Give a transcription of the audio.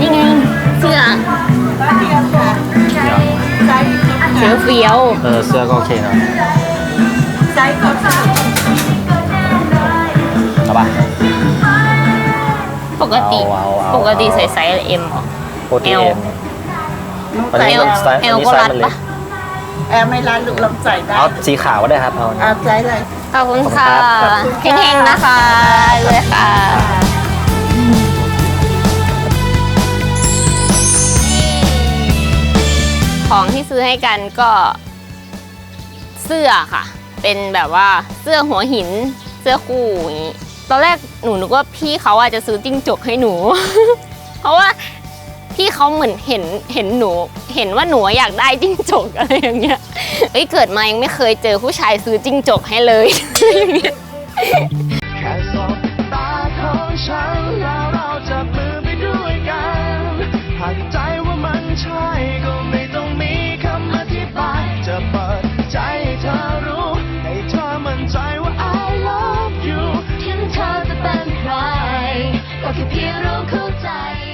นี่ไงเสื้อร้อยเดียวค่ะไซส์เสื้อเฟี้ยวเออเสื้อก็โอเคนะไซส์ก็ค่ะเอาปะ ปกติเอาเอาเอา ปกติใส่ไซส์เอ็มเหรอ โปรตีเอ็มน้องวันนี้เอลไซส์เออันนี้ก็ไซรัส์ดมันเล็ปะกแอร์ไม่ร้านลูกลองใส่ได้เอาสีขาวก็ได้ครับเอา เอาไซส์อะไรขอบคุณค่ะขอบคุณครับเฮงๆนะคะ ของที่ซื้อให้กันก็ เสื้อค่ะ เป็นแบบว่าเสื้อหัวหิน เสื้อคู่อย่างนี้ตอนแรกหนูนึกว่าพี่เขาอาจจะซื้อจิ้งจกให้หนู เพราะว่าพี่เขาเหมือนเห็นเห็นหนู เห็นว่าหนูอยากได้จิ้งจกอะไรอย่างเงี้ยเอ้ยเกิดมายังไม่เคยเจอผู้ชายซื้อจิ้งจกให้เลยอย่างเงี้ย 口袋在。